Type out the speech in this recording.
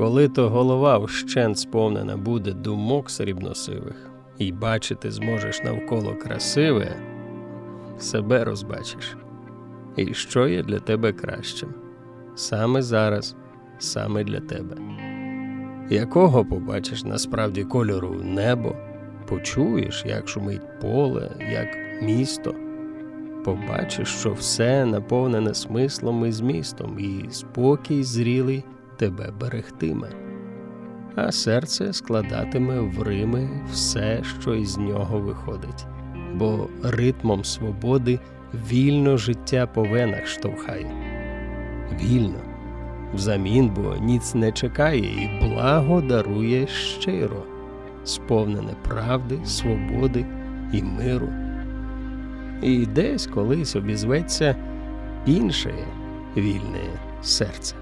Коли то голова вщент сповнена буде думок срібносивих, і бачити зможеш навколо красиве, себе розбачиш. І що є для тебе кращим? Саме зараз, саме для тебе. Якого побачиш насправді кольору небо, почуєш, як шумить поле, як місто, побачиш, що все наповнене смислом і змістом, і спокій зрілий тебе берегтиме, а серце складатиме в Рими все, що із нього виходить, бо ритмом свободи вільно життя по венах штовхає. Вільно. Взамін, бо ніц не чекає і благо дарує щиро, сповнене правди, свободи і миру. І десь колись обізветься інше вільне серце.